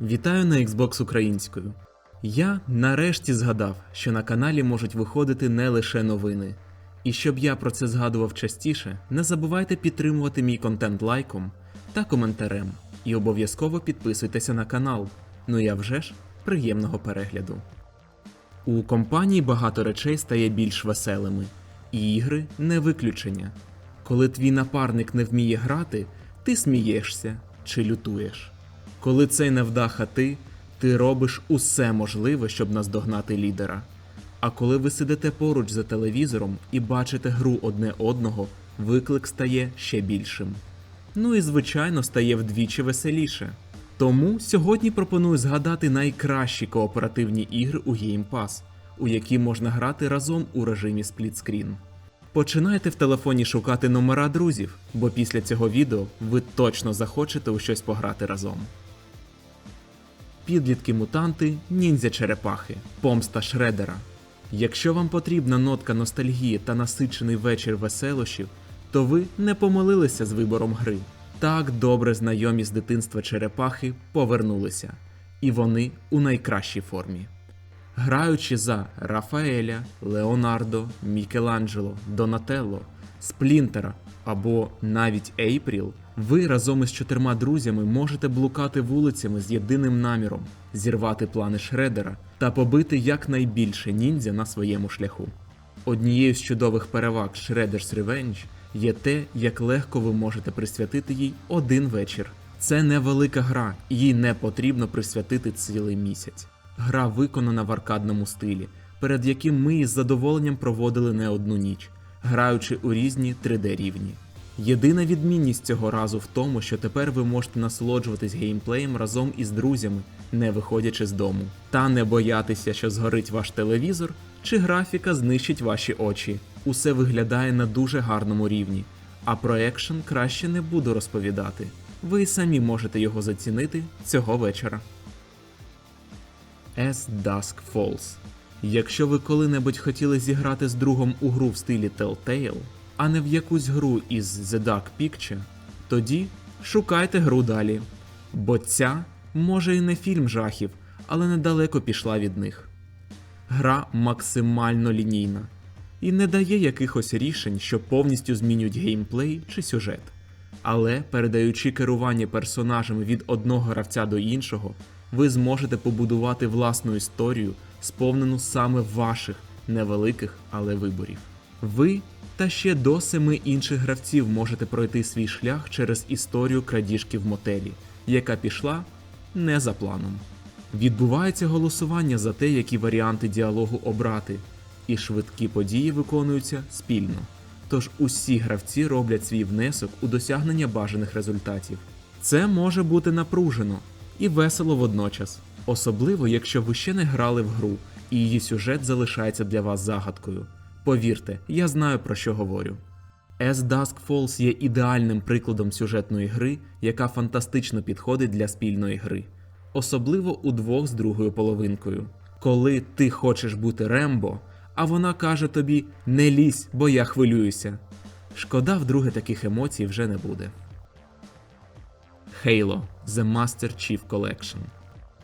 Вітаю на Xbox українською. Я нарешті згадав, що на каналі можуть виходити не лише новини. І щоб я про це згадував частіше, не забувайте підтримувати мій контент лайком та коментарем. І обов'язково підписуйтеся на канал. Ну я вже ж приємного перегляду. У компанії багато речей стає більш веселими, і ігри не виключення. Коли твій напарник не вміє грати, ти смієшся чи лютуєш. Коли цей невдаха ти, ти робиш усе можливе, щоб наздогнати лідера. А коли ви сидите поруч за телевізором і бачите гру одне одного, виклик стає ще більшим. Ну і звичайно стає вдвічі веселіше. Тому сьогодні пропоную згадати найкращі кооперативні ігри у Game Pass, у які можна грати разом у режимі сплітскрін. Починайте в телефоні шукати номера друзів, бо після цього відео ви точно захочете у щось пограти разом. Підлітки мутанти, ніндзя черепахи, помста Шредера. Якщо вам потрібна нотка ностальгії та насичений вечір веселощів, то ви не помилилися з вибором гри. Так добре знайомі з дитинства черепахи повернулися, і вони у найкращій формі. Граючи за Рафаеля, Леонардо, Мікеланджело, Донателло, Сплінтера або навіть Ейпріл, ви разом із чотирма друзями можете блукати вулицями з єдиним наміром зірвати плани Шредера та побити якнайбільше ніндзя на своєму шляху. Однією з чудових переваг Shredder's Revenge є те, як легко ви можете присвятити їй один вечір. Це невелика гра, їй не потрібно присвятити цілий місяць. Гра виконана в аркадному стилі, перед яким ми із задоволенням проводили не одну ніч, граючи у різні 3D рівні. Єдина відмінність цього разу в тому, що тепер ви можете насолоджуватись геймплеєм разом із друзями, не виходячи з дому, та не боятися, що згорить ваш телевізор чи графіка знищить ваші очі. Усе виглядає на дуже гарному рівні, а про екшен краще не буду розповідати. Ви самі можете його зацінити цього вечора. As Dusk Falls. Якщо ви коли-небудь хотіли зіграти з другом у гру в стилі Telltale, а не в якусь гру із The Dark Picture, тоді шукайте гру далі. Бо ця, може і не фільм жахів, але недалеко пішла від них. Гра максимально лінійна і не дає якихось рішень, що повністю змінюють геймплей чи сюжет. Але передаючи керування персонажами від одного гравця до іншого, ви зможете побудувати власну історію, сповнену саме ваших невеликих, але виборів. Ви та ще до семи інших гравців можете пройти свій шлях через історію крадіжки в мотелі, яка пішла не за планом. Відбувається голосування за те, які варіанти діалогу обрати, і швидкі події виконуються спільно. Тож усі гравці роблять свій внесок у досягнення бажаних результатів. Це може бути напружено і весело водночас, особливо якщо ви ще не грали в гру і її сюжет залишається для вас загадкою. Повірте, я знаю про що говорю. As Dusk Falls є ідеальним прикладом сюжетної гри, яка фантастично підходить для спільної гри, особливо удвох з другою половинкою. Коли ти хочеш бути Рембо, а вона каже тобі не лізь, бо я хвилююся. Шкода, вдруге таких емоцій вже не буде. Halo The Master Chief Collection.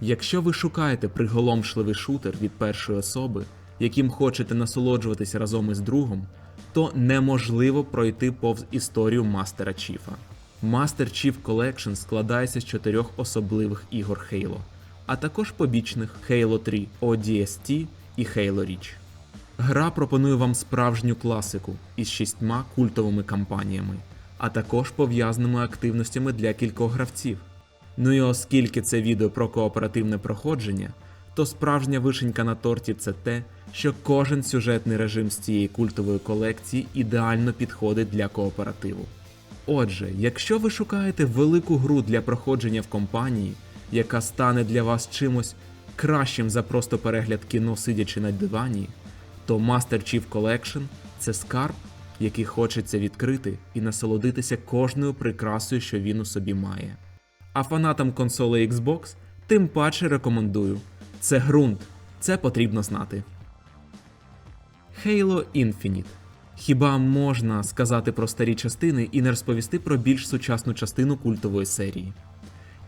Якщо ви шукаєте приголомшливий шутер від першої особи, яким хочете насолоджуватися разом із другом, то неможливо пройти повз історію Мастера Чіфа. Master Chief Collection складається з чотирьох особливих ігор Halo, а також побічних Halo 3 ODST і Halo Reach. Гра пропонує вам справжню класику із шістьма культовими кампаніями, а також пов'язаними активностями для кількох гравців. Ну і оскільки це відео про кооперативне проходження, то справжня вишенька на торті це те, що кожен сюжетний режим з цієї культової колекції ідеально підходить для кооперативу. Отже, якщо ви шукаєте велику гру для проходження в компанії, яка стане для вас чимось кращим за просто перегляд кіно сидячи на дивані, то Master Chief Collection це скарб, який хочеться відкрити і насолодитися кожною прикрасою, що він у собі має. А фанатам консолей Xbox тим паче рекомендую. Це ґрунт, це потрібно знати. Halo Infinite. Хіба можна сказати про старі частини і не розповісти про більш сучасну частину культової серії?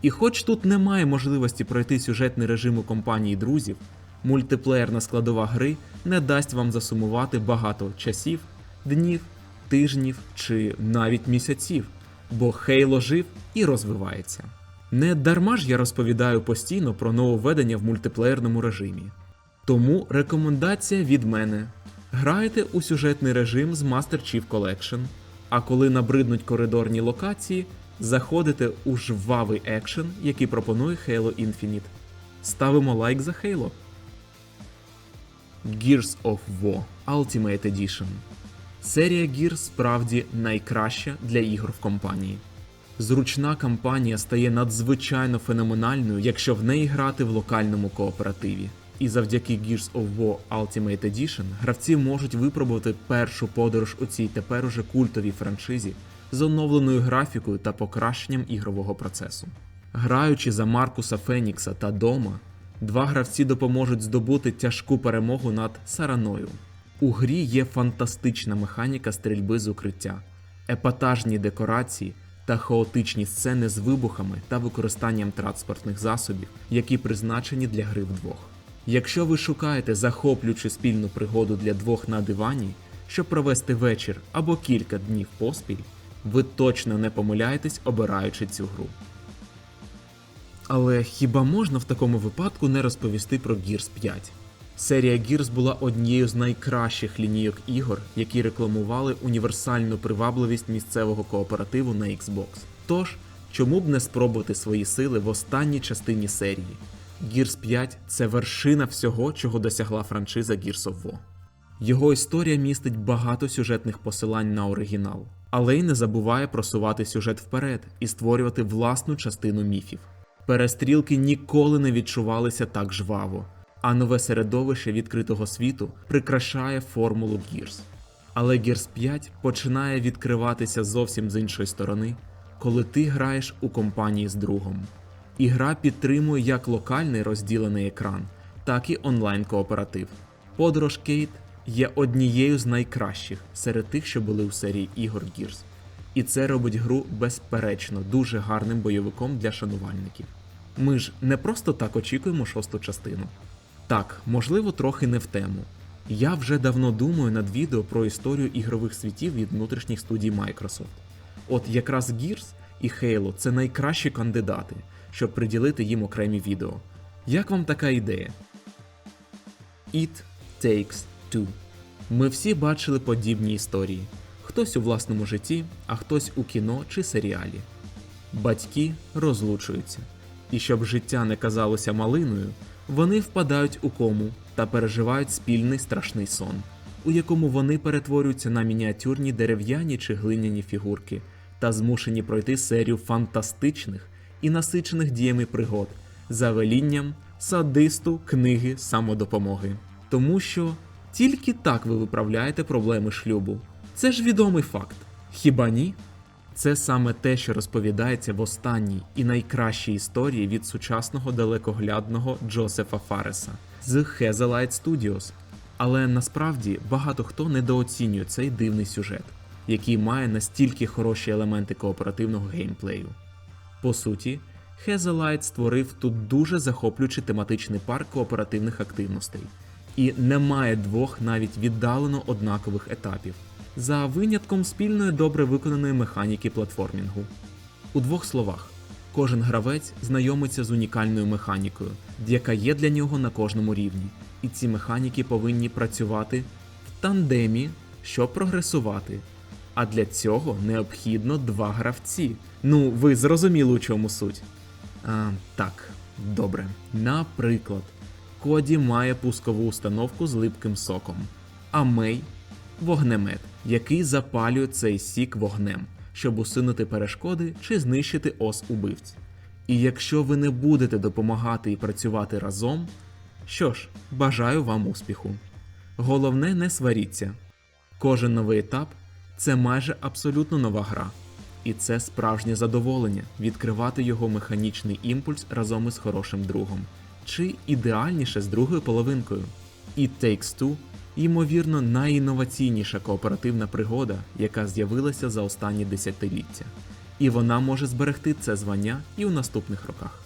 І хоч тут немає можливості пройти сюжетний режим у компанії друзів, мультиплеєрна складова гри не дасть вам засумувати багато часів, днів, тижнів чи навіть місяців, бо Хейло жив і розвивається. Не дарма ж я розповідаю постійно про нововведення в мультиплеєрному режимі. Тому рекомендація від мене: грайте у сюжетний режим з Master Chief Collection, а коли набриднуть коридорні локації, заходите у жвавий екшен, який пропонує Halo Infinite. Ставимо лайк за Halo. Gears of War Ultimate Edition. Серія Gears справді найкраща для ігор в компанії. Зручна кампанія стає надзвичайно феноменальною, якщо в неї грати в локальному кооперативі. І завдяки Gears of War Ultimate Edition гравці можуть випробувати першу подорож у цій тепер уже культовій франшизі з оновленою графікою та покращенням ігрового процесу. Граючи за Маркуса Фенікса та Дома, два гравці допоможуть здобути тяжку перемогу над Сараною. У грі є фантастична механіка стрільби з укриття, епатажні декорації та хаотичні сцени з вибухами та використанням транспортних засобів, які призначені для гри вдвох. Якщо ви шукаєте захоплюючу спільну пригоду для двох на дивані, щоб провести вечір або кілька днів поспіль, ви точно не помиляєтесь, обираючи цю гру. Але хіба можна в такому випадку не розповісти про Gears 5? Серія Gears була однією з найкращих лінійок ігор, які рекламували універсальну привабливість місцевого кооперативу на Xbox. Тож, чому б не спробувати свої сили в останній частині серії? Gears 5 це вершина всього, чого досягла франшиза Gears of War. Його історія містить багато сюжетних посилань на оригінал, але й не забуває просувати сюжет вперед і створювати власну частину міфів. Перестрілки ніколи не відчувалися так жваво, а нове середовище відкритого світу прикрашає формулу Gears. Але Gears 5 починає відкриватися зовсім з іншої сторони, коли ти граєш у компанії з другом. І гра підтримує як локальний розділений екран, так і онлайн кооператив. Подорож Кейт є однією з найкращих серед тих, що були у серії ігор Gears. І це робить гру безперечно дуже гарним бойовиком для шанувальників. Ми ж не просто так очікуємо шосту частину. Так, можливо, трохи не в тему. Я вже давно думаю над відео про історію ігрових світів від внутрішніх студій Microsoft. От якраз Gears і Halo це найкращі кандидати, щоб приділити їм окремі відео. Як вам така ідея? It Takes Two. Ми всі бачили подібні історії. Хтось у власному житті, а хтось у кіно чи серіалі. Батьки розлучуються, і щоб життя не казалося малиною, вони впадають у кому та переживають спільний страшний сон, у якому вони перетворюються на мініатюрні дерев'яні чи глиняні фігурки та змушені пройти серію фантастичних і насичених діями пригод за велінням садисту книги самодопомоги. Тому що тільки так ви виправляєте проблеми шлюбу. Це ж відомий факт. Хіба ні? Це саме те, що розповідається в останній і найкращій історії від сучасного далекоглядного Джосефа Фареса з Hazelite Studios. Але насправді багато хто недооцінює цей дивний сюжет, який має настільки хороші елементи кооперативного геймплею. По суті, Hazelite створив тут дуже захоплюючий тематичний парк кооперативних активностей, і немає двох навіть віддалено однакових етапів, за винятком спільної добре виконаної механіки платформінгу. У двох словах, кожен гравець знайомиться з унікальною механікою, яка є для нього на кожному рівні, і ці механіки повинні працювати в тандемі, щоб прогресувати. А для цього необхідно два гравці. Ну, ви зрозуміли, у чому суть. А, Так, добре. Наприклад, Коді має пускову установку з липким соком, а Мей вогнемет, який запалює цей сік вогнем, щоб усунути перешкоди чи знищити ос убивць. І якщо ви не будете допомагати і працювати разом, що ж, бажаю вам успіху. Головне, не сваріться. Кожен новий етап це майже абсолютно нова гра. І це справжнє задоволення відкривати його механічний імпульс разом із хорошим другом, чи ідеальніше з другою половинкою. It Takes Two ймовірно найінноваційніша кооперативна пригода, яка з'явилася за останні десятиліття. і вона може зберегти це звання і у наступних роках.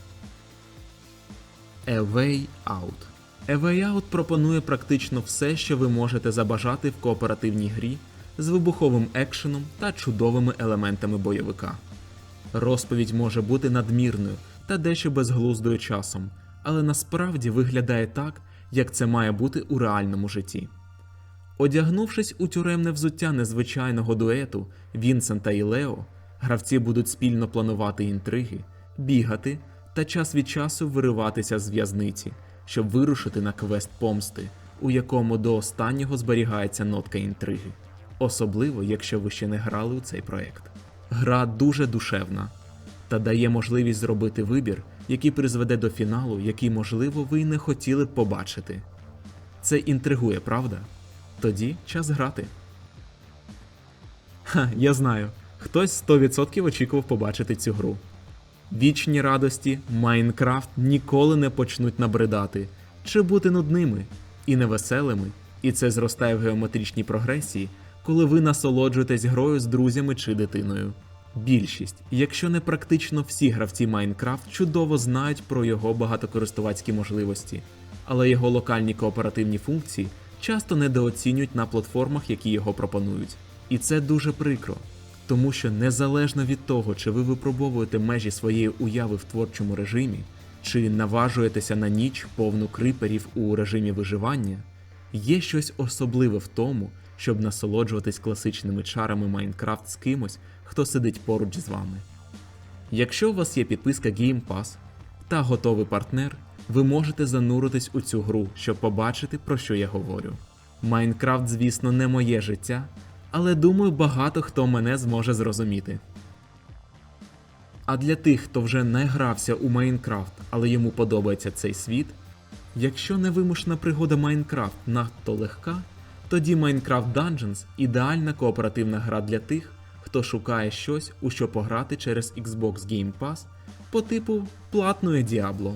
A Way Out. A Out пропонує практично все, що ви можете забажати в кооперативній грі з вибуховим екшеном та чудовими елементами бойовика. Розповідь може бути надмірною та дещо безглуздою часом, але насправді виглядає так, як це має бути у реальному житті. Одягнувшись у тюремне взуття незвичайного дуету Вінсента і Лео, гравці будуть спільно планувати інтриги, бігати та час від часу вириватися з в'язниці, щоб вирушити на квест помсти, у якому до останнього зберігається нотка інтриги, особливо якщо ви ще не грали у цей проект. Гра дуже душевна та дає можливість зробити вибір, який призведе до фіналу, який, можливо, ви й не хотіли б побачити. Це інтригує, правда? Тоді час грати. Ха, я знаю, хтось 100% очікував побачити цю гру. Вічні радості Майнкрафт ніколи не почнуть набридати чи бути нудними і невеселими, і це зростає в геометричній прогресії, коли ви насолоджуєтесь грою з друзями чи дитиною. Більшість, якщо не практично всі гравці Майнкрафт чудово знають про його багатокористувацькі можливості, але його локальні кооперативні функції часто недооцінюють на платформах, які його пропонують. І це дуже прикро, тому що незалежно від того, чи ви випробовуєте межі своєї уяви в творчому режимі, чи наважуєтеся на ніч повну криперів у режимі виживання, є щось особливе в тому, щоб насолоджуватись класичними чарами Майнкрафт з кимось, хто сидить поруч з вами. Якщо у вас є підписка Game Pass та готовий партнер, ви можете зануритись у цю гру, щоб побачити, про що я говорю. Майнкрафт, звісно, не моє життя, але думаю, багато хто мене зможе зрозуміти. А для тих, хто вже не грався у Майнкрафт, але йому подобається цей світ, якщо невимушена пригода Майнкрафт надто легка, тоді Minecraft Dungeons ідеальна кооперативна гра для тих, хто шукає щось, у що пограти через Xbox Game Pass по типу платної Diablo.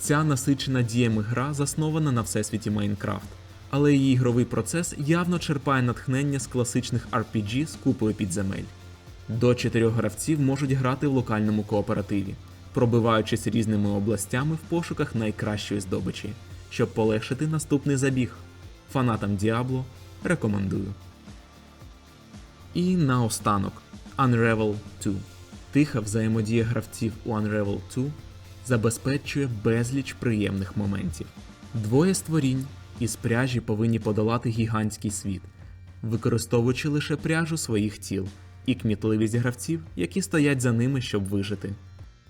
Ця насичена діями гра заснована на всесвіті Майнкрафт, але її ігровий процес явно черпає натхнення з класичних RPG з купою підземель. До чотирьох гравців можуть грати в локальному кооперативі, пробиваючись різними областями в пошуках найкращої здобичі, щоб полегшити наступний забіг. Фанатам Diablo рекомендую. І наостанок Unravel 2. Тиха взаємодія гравців у Unravel 2 забезпечує безліч приємних моментів. Двоє створінь із пряжі повинні подолати гігантський світ, використовуючи лише пряжу своїх тіл і кмітливість гравців, які стоять за ними, щоб вижити.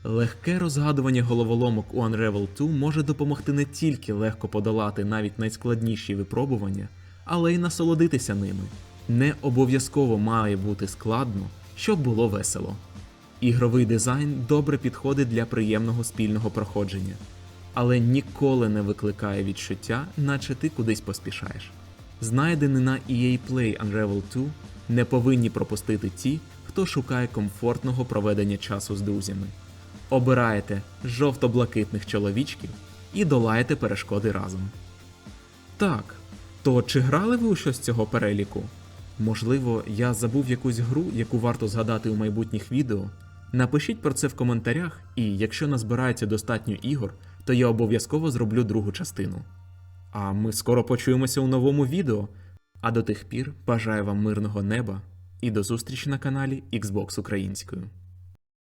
Легке розгадування головоломок у Unravel 2 може допомогти не тільки легко подолати навіть найскладніші випробування, але й насолодитися ними. Не обов'язково має бути складно, щоб було весело. Ігровий дизайн добре підходить для приємного спільного проходження, але ніколи не викликає відчуття, наче ти кудись поспішаєш. Знайдені на EA Play Unravel 2 не повинні пропустити ті, хто шукає комфортного проведення часу з друзями. Обираєте жовто-блакитних чоловічків і долаєте перешкоди разом. Так, то чи грали ви у щось цього переліку? Можливо, я забув якусь гру, яку варто згадати у майбутніх відео. Напишіть про це в коментарях, і якщо назбирається достатньо ігор, то я обов'язково зроблю другу частину. А ми скоро почуємося у новому відео. А до тих пір бажаю вам мирного неба і до зустрічі на каналі Xbox Українською.